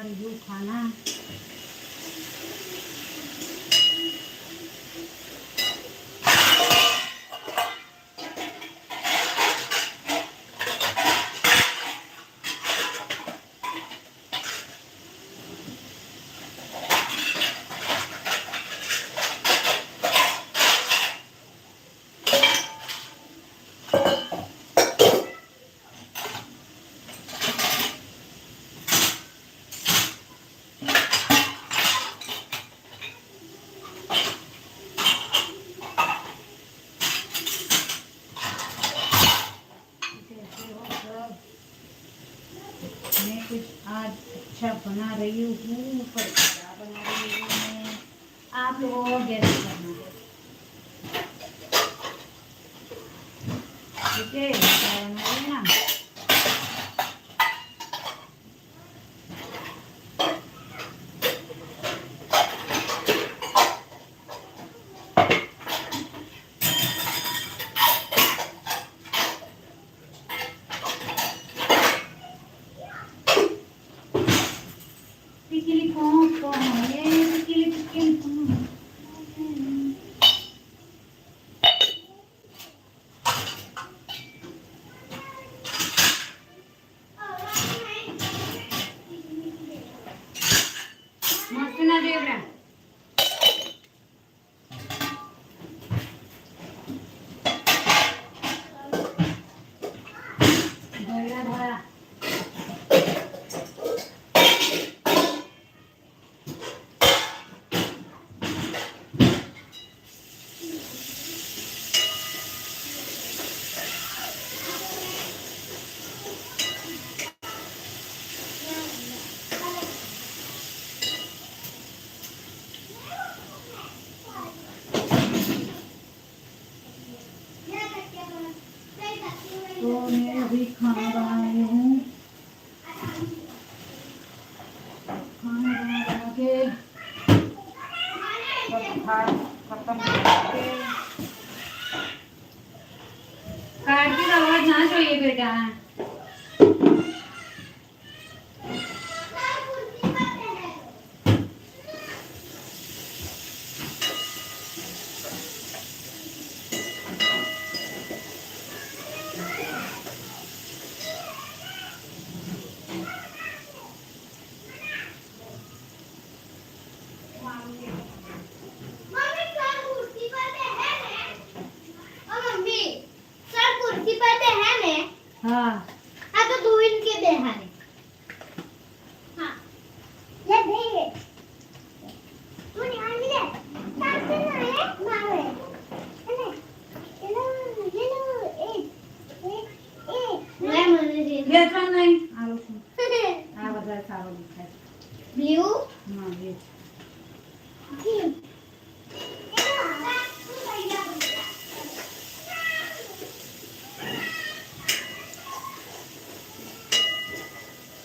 रही हूँ खाना आज अच्छा बना रही हूँ पर क्या बना रही हूँ मैं आप लोगों को गैस करना है ठीक है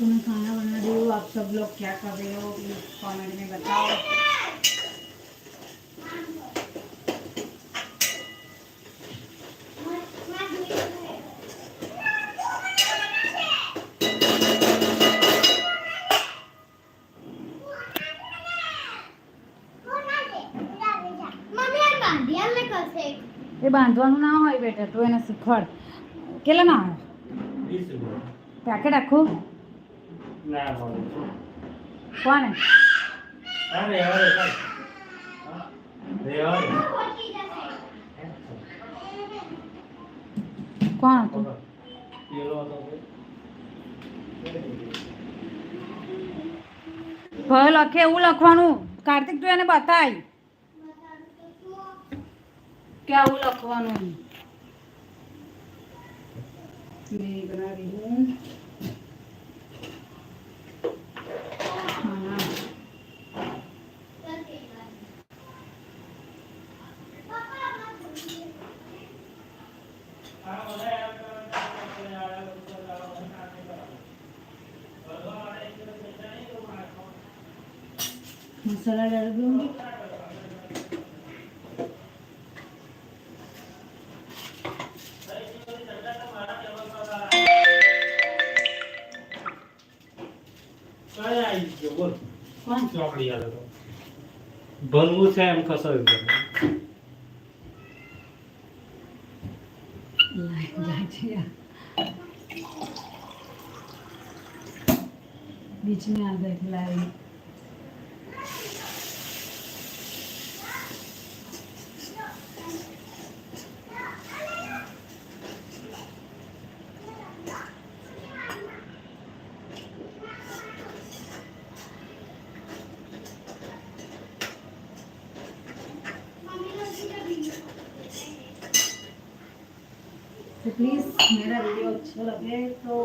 मैं खाना बना रही हूँ आप सब लोग क्या कर रहे हो प्लीज कमेंट में बताओ મમ્મી આ બાંધિયાલ ને કસે એ બાંધવાનું ના હોય બેટા તું એને શીખવાડ કેટલા ના આવે વીસ રૂપિયા પેકેટ આખું ના મળે કોને? અરે અરે અરે રે અરે. કોણ હતું? પેલો હતો ભલે લખે એવું લખવાનું. કાર્તિક તું એને બતાય. કે આવું લખવાનું. મેં બના હું ચોકડી આલે તો ભણવું છે એમ ખસાયું છે આગળ જાય છે યાર बीच में आ गए खिलाड़ी तो प्लीज़ मेरा वीडियो अच्छा लगे तो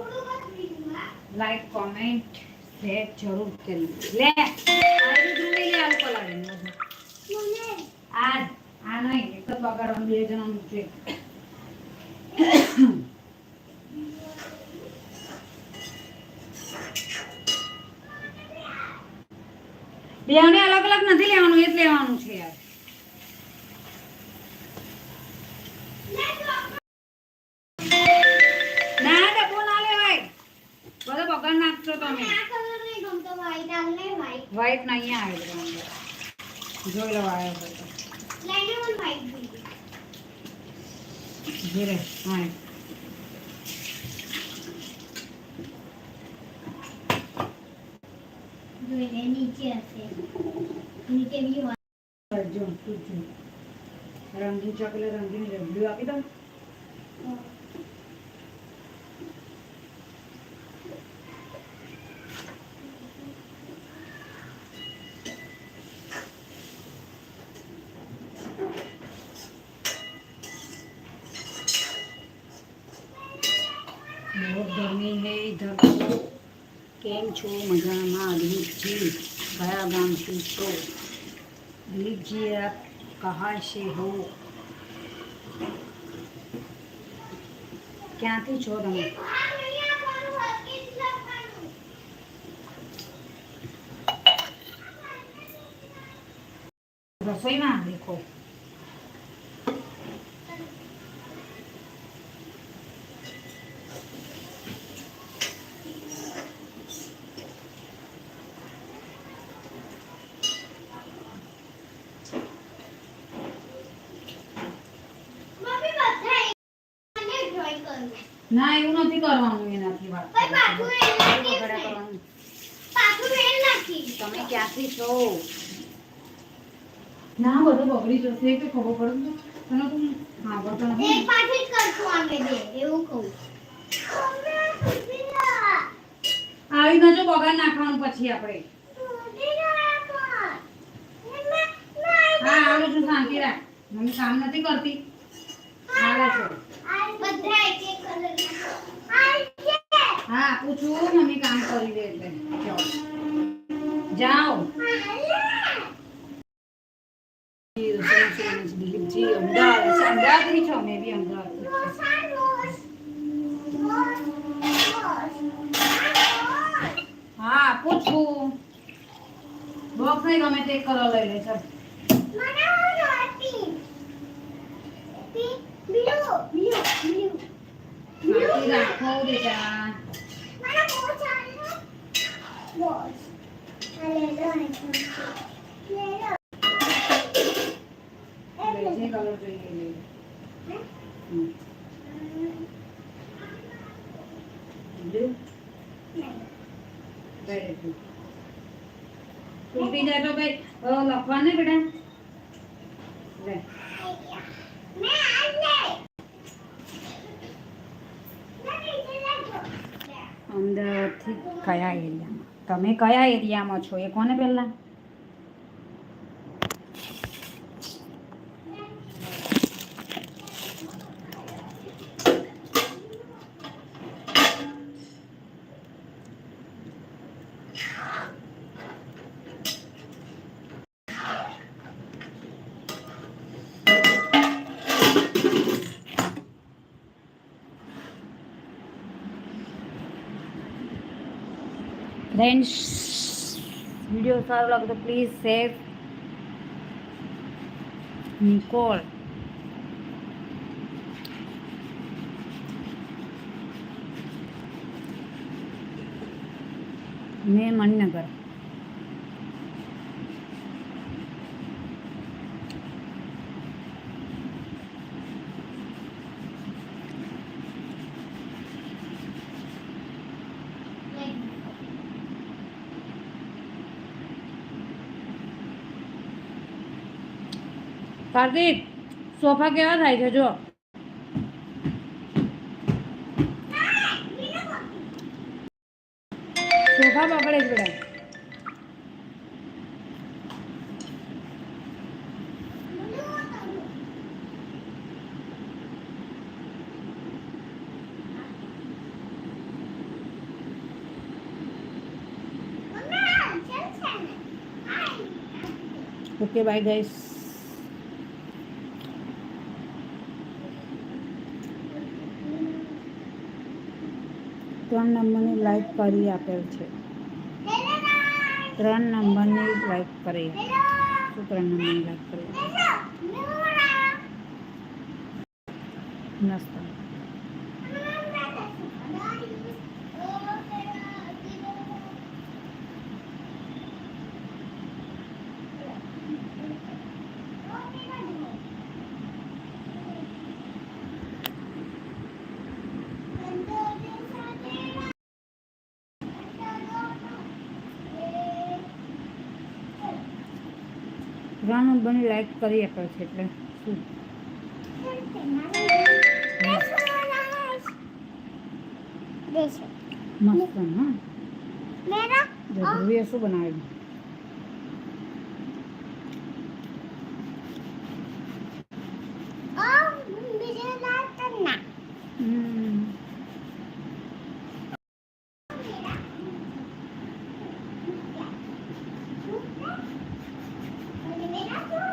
લાઈક કોમેન્ટ શેર જરૂર કરી લે આવી ધ્રુવી લે આવું પલાળીને બધું. આ આ નહીં એક જ બગાડવાનું બે જણાનું છે બેવને અલગ અલગ નથી લેવાનું એ જ લેવાનું છે યાર તો ધીરે હા નીચે હશે નીચે બી હોય. જો તું જો રંગીન इधर केम छो मज़ा में दिलीप जी गया गाम से छो दिलीप जी आप कहाँ से हो क्या थी छो तुम रसोई में देखो। ના એવું નથી કરવાનું એનાથી વાત તમે ક્યાંથી છો? ના બધું બગડી જશે કે ખબર પડે તને તું હા બતા એક પાછી જ કરશું અમે બે એવું કહું. આવી ના જો બગાડ નાખવાનું પછી આપણે. હા આવું છું શાંતિ રાખ. મમ્મી કામ નથી કરતી. આવે છે બધા એક એક હા, પૂછું, મમ્મી કામ કરી દે એટલે. જાઓ. અમદાવાદ છે મેં બી અમદાવાદ. હા આપું છું બોક્સ નહીં ગમે તે કલર લઈ લે, ચાલ. Very good. તૂટી જાય તો ભાઈ લખવા ને બેટા અંદરથી કયા એરિયામાં? તમે કયા એરિયામાં છો? એ કોને પહેલા? ફ્રેન્ડ્સ વીડિયો સારો લાગે તો પ્લીઝ શેર નિકોલ મેં મણિનગર કાર્તિક સોફા કેવા થાય છે જો સોફા પકડે જ બેટા ઓકે બાય ગાઈસ ત્રણ નંબરની લાઈક કરી આપેલ છે. ત્રણ નંબરની લાઈક કરી. શું ત્રણ નંબરની લાઈક કરી? મસ્ત. ત્રણ બની લાઈટ કરી આપે છે એટલે શું મસ્ત હા. મેરા શું બનાવ્યું?